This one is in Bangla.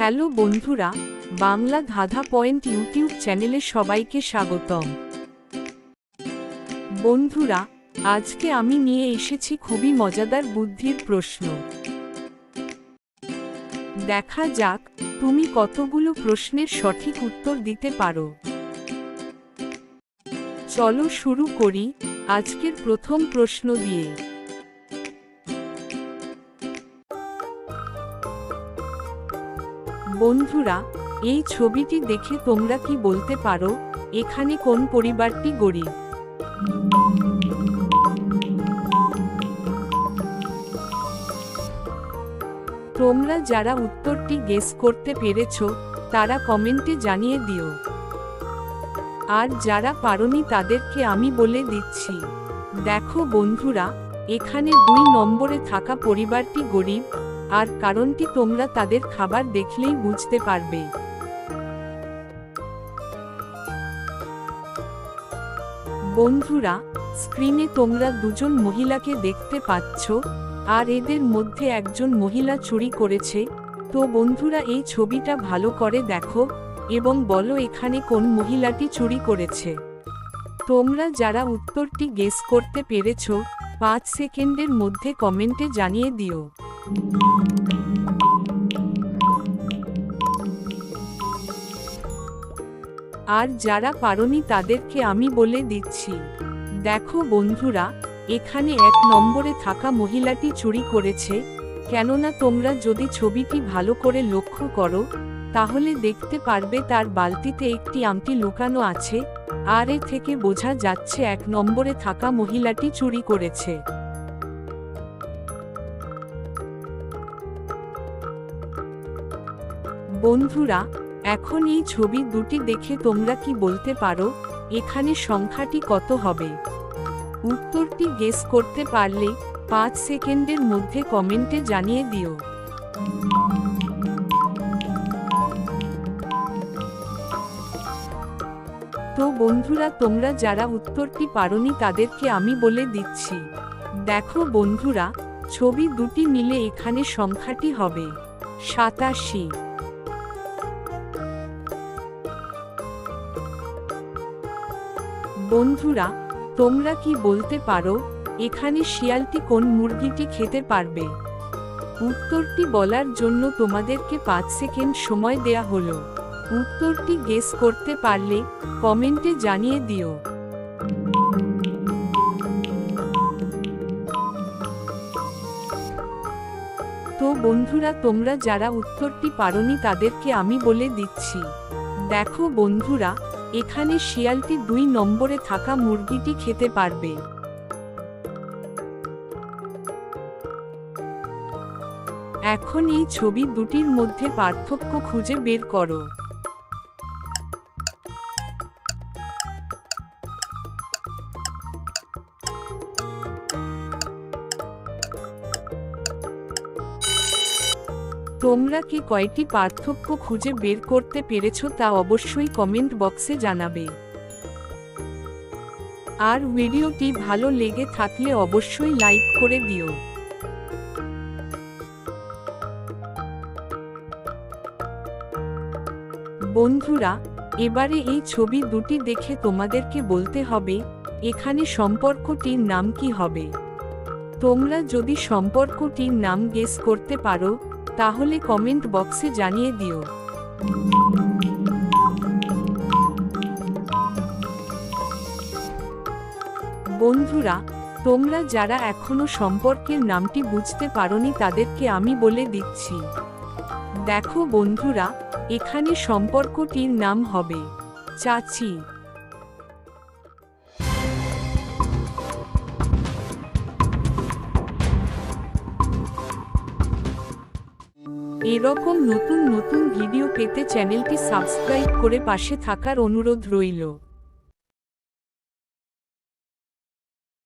হ্যালো বন্ধুরা, বাংলা ধাঁধা পয়েন্ট ইউটিউব চ্যানেলে সবাইকে স্বাগতম। বন্ধুরা, আজকে আমি নিয়ে এসেছি খুবই মজাদার বুদ্ধির প্রশ্ন। দেখা যাক, তুমি কতগুলো প্রশ্নের সঠিক উত্তর দিতে পারো। চলো শুরু করি, আজকের প্রথম প্রশ্ন দিয়ে। বন্ধুরা, এই ছবিটি দেখে তোমরা কি বলতে পারো? এখানে কোন পরিবারটি গরিব? তোমরা যারা উত্তরটি গেস করতে পেরেছ, তারা কমেন্টে জানিয়ে দিও। আর যারা পারোনি তাদেরকে আমি বলে দিচ্ছি। দেখো বন্ধুরা, এখানে দুই নম্বরে থাকা পরিবারটি গরিব আর কারণটি তোমরা তাদের খাবার দেখলেই বুঝতে পারবে। বন্ধুরা, স্ক্রিনে তোমরা দুজন মহিলাকে দেখতে পাচ্ছ, আর এদের মধ্যে একজন মহিলা চুরি করেছে। তো বন্ধুরা, এই ছবিটা ভালো করে দেখো এবং বলো এখানে কোন মহিলাটি চুরি করেছে। তোমরা যারা উত্তরটি গেস করতে পেরেছ, পাঁচ সেকেন্ডের মধ্যে কমেন্টে জানিয়ে দিও। আর যারা পারোনি তাদেরকে আমি বলে দিচ্ছি। দেখো বন্ধুরা, এখানে এক নম্বরে থাকা মহিলাটি চুরি করেছে, কেননা তোমরা যদি ছবিটি ভালো করে লক্ষ্য করো, তাহলে দেখতে পারবে তার বালতিতে একটি আমটি লুকানো আছে, আর এ থেকে বোঝা যাচ্ছে এক নম্বরে থাকা মহিলাটি চুরি করেছে। বন্ধুরা, এখন এই ছবি দুটি দেখে তোমরা কি বলতে পারো? এখানে সংখ্যাটি কত হবে? উত্তরটি গেস করতে পারলে পাঁচ সেকেন্ডের মধ্যে কমেন্টে জানিয়ে দিও। তো বন্ধুরা, তোমরা যারা উত্তরটি পারোনি তাদেরকে আমি বলে দিচ্ছি। দেখো বন্ধুরা, ছবি দুটি মিলে এখানে সংখ্যাটি হবে সাতাশি। বন্ধুরা, তোমরা কি বলতে পারো, এখানে শিয়ালটি কোন মুরগিটি খেতে পারবে? উত্তরটি বলার জন্য তোমাদেরকে পাঁচ সেকেন্ড সময় দেয়া হলো। উত্তরটি গেস করতে পারলে কমেন্টে জানিয়ে দিও। তো বন্ধুরা, তোমরা যারা উত্তরটি পারোনি তাদেরকে আমি বলে দিচ্ছি। দেখো বন্ধুরা এখানে শিয়ালটি দুই নম্বরে থাকা মুরগিটি খেতে পারবে। এখন এই ছবি দুটির মধ্যে পার্থক্য খুঁজে বের করো। তোমরা কি কয়টি পার্থক্য খুঁজে বের করতে পেরেছ তা অবশ্যই কমেন্ট বক্সে জানাবে। আর ভিডিওটি ভালো লেগে থাকলে অবশ্যই লাইক করে দিও। বন্ধুরা, এবারে এই ছবি দুটি দেখে তোমাদেরকে বলতে হবে, এখানে সম্পর্কটির নাম কি হবে? তোমরা যদি সম্পর্কটির নাম গেস করতে পারো তাহলে কমেন্ট বক্সে জানিয়ে দিও। বন্ধুরা, তোমরা যারা এখনও সম্পর্কের নামটি বুঝতে পারোনি তাদেরকে আমি বলে দিচ্ছি। দেখো বন্ধুরা, এখানে সম্পর্কটির নাম হবে চাচি। এরকম নতুন নতুন ভিডিও পেতে চ্যানেলটি সাবস্ক্রাইব করে পাশে থাকার অনুরোধ রইল।